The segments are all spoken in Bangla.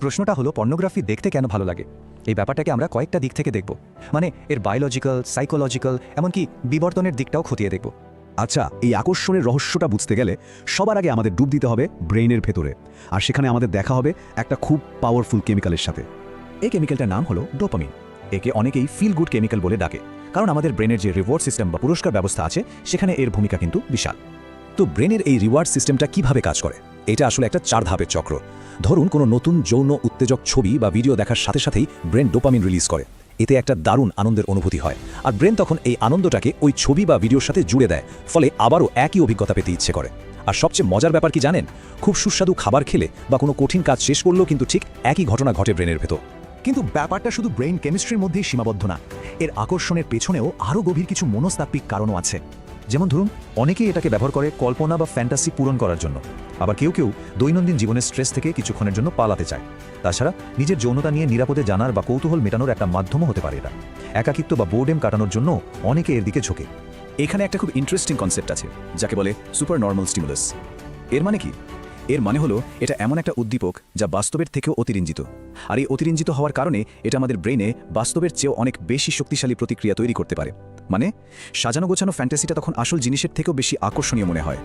প্রশ্নটা হলো, পর্নোগ্রাফি দেখতে কেন ভালো লাগে? এই ব্যাপারটাকে আমরা কয়েকটা দিক থেকে দেখব। মানে এর বায়োলজিক্যাল সাইকোলজিক্যাল এমনকি বিবর্তনের দিকটাও খতিয়ে দেখব। আচ্ছা এই আকর্ষণের রহস্যটা বুঝতে গেলে সবার আগে আমাদের ডুব দিতে হবে ব্রেইনের ভেতরে। আর সেখানে আমাদের দেখা হবে একটা খুব পাওয়ারফুল কেমিক্যালের সাথে। এই কেমিক্যালটার নাম হলো ডোপামিন একে অনেকেই ফিল গুড কেমিক্যাল বলে ডাকে। কারণ আমাদের ব্রেনের যে রিওয়ার্ড সিস্টেম বা পুরস্কার ব্যবস্থা আছে, সেখানে এর ভূমিকা কিন্তু বিশাল। তো ব্রেনের এই রিওয়ার্ড সিস্টেমটা কীভাবে কাজ করে? এটা আসলে একটা চার ধাপের চক্র। ধরুন কোনো নতুন যৌন উত্তেজক ছবি বা ভিডিও দেখার সাথে সাথেই ব্রেন ডোপামিন রিলিজ করে। এতে একটা দারুণ আনন্দের অনুভূতি হয়। আর ব্রেন তখন এই আনন্দটাকে ওই ছবি বা ভিডিওর সাথে জুড়ে দেয়, ফলে আবারও একই অভিজ্ঞতা পেতে ইচ্ছে করে। আর সবচেয়ে মজার ব্যাপার কি জানেন? খুব সুস্বাদু খাবার খেলে বা কোনো কঠিন কাজ শেষ করলেও কিন্তু ঠিক একই ঘটনা ঘটে ব্রেনের ভেতর। কিন্তু ব্যাপারটা শুধু ব্রেইন কেমিস্ট্রির মধ্যেই সীমাবদ্ধ না। এর আকর্ষণের পেছনেও আরও গভীর কিছু মনস্তাত্ত্বিক কারণও আছে। যেমন ধরুন, অনেকেই এটাকে ব্যবহার করে কল্পনা বা ফ্যান্টাসি পূরণ করার জন্য। আবার কেউ কেউ দৈনন্দিন জীবনের স্ট্রেস থেকে কিছুক্ষণের জন্য পালাতে চায়। তাছাড়া নিজের যৌনতা নিয়ে নিরাপদে জানার বা কৌতূহল মেটানোর একটা মাধ্যমও হতে পারে এটা। একাকিত্ব বা বোর্ডেম কাটানোর জন্য অনেকে এর দিকে ঝোঁকে। এখানে একটা খুব ইন্টারেস্টিং কনসেপ্ট আছে, যাকে বলে সুপার নর্মাল স্টিমুলাস এর মানে কি? এর মানে হলো, এটা এমন একটা উদ্দীপক যা বাস্তবের থেকেও অতিরঞ্জিত। আর এই অতিরঞ্জিত হওয়ার কারণে এটা আমাদের ব্রেনে বাস্তবের চেয়েও অনেক বেশি শক্তিশালী প্রতিক্রিয়া তৈরি করতে পারে। মানে সাজানো গোছানো ফ্যান্টাসিটা তখন আসল জিনিসের থেকেও বেশি আকর্ষণীয় মনে হয়।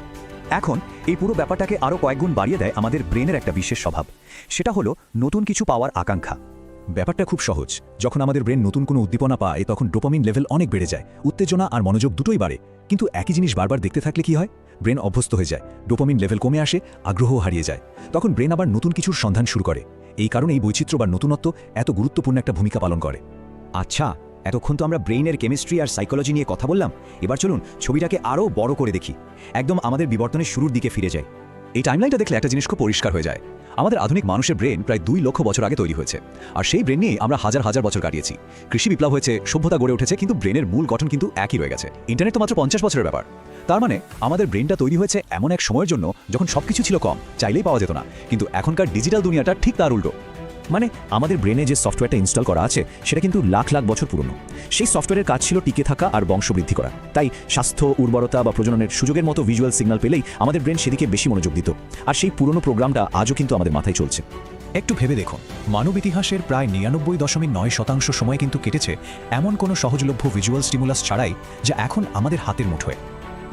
এখন এই পুরো ব্যাপারটাকে আরও কয়েকগুণ বাড়িয়ে দেয় আমাদের ব্রেনের একটা বিশেষ স্বভাব। সেটা হলো নতুন কিছু পাওয়ার আকাঙ্ক্ষা। ব্যাপারটা খুব সহজ। যখন আমাদের ব্রেন নতুন কোনো উদ্দীপনা পায়, তখন ডোপামিন লেভেল অনেক বেড়ে যায়। উত্তেজনা আর মনোযোগ দুটোই বাড়ে। কিন্তু একই জিনিস বারবার দেখতে থাকলে কি হয়? ব্রেন অভ্যস্ত হয়ে যায়, ডোপামিন লেভেল কমে আসে আগ্রহ হারিয়ে যায়। তখন ব্রেন আবার নতুন কিছুর সন্ধান শুরু করে। এই কারণেই বৈচিত্র্য বা নতুনত্ব এত গুরুত্বপূর্ণ একটা ভূমিকা পালন করে। আচ্ছা এতক্ষণ তো আমরা ব্রেইনের কেমিস্ট্রি আর সাইকোলজি নিয়ে কথা বললাম। এবার চলুন ছবিটাকে আরও বড় করে দেখি। একদম আমাদের বিবর্তনের শুরুর দিকে ফিরে যাই। এই টাইমলাইনটা দেখলে একটা জিনিস খুব পরিষ্কার হয়ে যায়। আমাদের আধুনিক মানুষের ব্রেন প্রায় দুই লক্ষ বছর আগে তৈরি হয়েছে। আর সেই ব্রেন নিয়ে আমরা হাজার হাজার বছর কাটিয়েছি। কৃষি বিপ্লব হয়েছে, সভ্যতা গড়ে উঠেছে, কিন্তু ব্রেনের মূল গঠন কিন্তু একই রয়ে গেছে। ইন্টারনেট তো মাত্র পঞ্চাশ বছরের ব্যাপার। তার মানে আমাদের ব্রেনটা তৈরি হয়েছে এমন এক সময়ের জন্য যখন সবকিছু ছিল কম, চাইলেই পাওয়া যেত না। কিন্তু এখনকার ডিজিটাল দুনিয়াটা ঠিক তার উল্টো। মানে আমাদের ব্রেনে যে সফটওয়্যারটা ইনস্টল করা আছে, সেটা কিন্তু লাখ লাখ বছর পুরনো। সেই সফটওয়্যারের কাজ ছিল টিকে থাকা আর বংশবৃদ্ধি করা। তাই স্বাস্থ্য, উর্বরতা বা প্রজননের সুযোগের মতো ভিজুয়াল সিগন্যাল পেলেই আমাদের ব্রেন সেদিকে বেশি মনোযোগ দিত। আর সেই পুরনো প্রোগ্রামটা আজও কিন্তু আমাদের মাথায় চলছে। একটু ভেবে দেখুন, মানব ইতিহাসের প্রায় নিরানব্বই দশমিক নয় শতাংশ সময় কিন্তু কেটেছে এমন কোনো সহজলভ্য ভিজুয়াল স্টিমুলাস ছাড়াই যা এখন আমাদের হাতের মুঠোয়।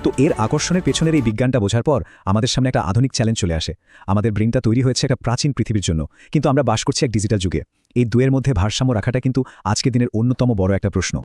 তো এর আকর্ষণের পেছনের এই বিজ্ঞানটা বোঝার পর আমাদের সামনে একটা আধুনিক চ্যালেঞ্জ চলে আসে। আমাদের ব্রেনটা তৈরি হয়েছে একটা প্রাচীন পৃথিবীর জন্য। কিন্তু আমরা বাস করছি এক ডিজিটাল যুগে। এই দুয়ের মধ্যে ভারসাম্য রাখাটা কিন্তু আজকের দিনের অন্যতম বড় একটা প্রশ্ন।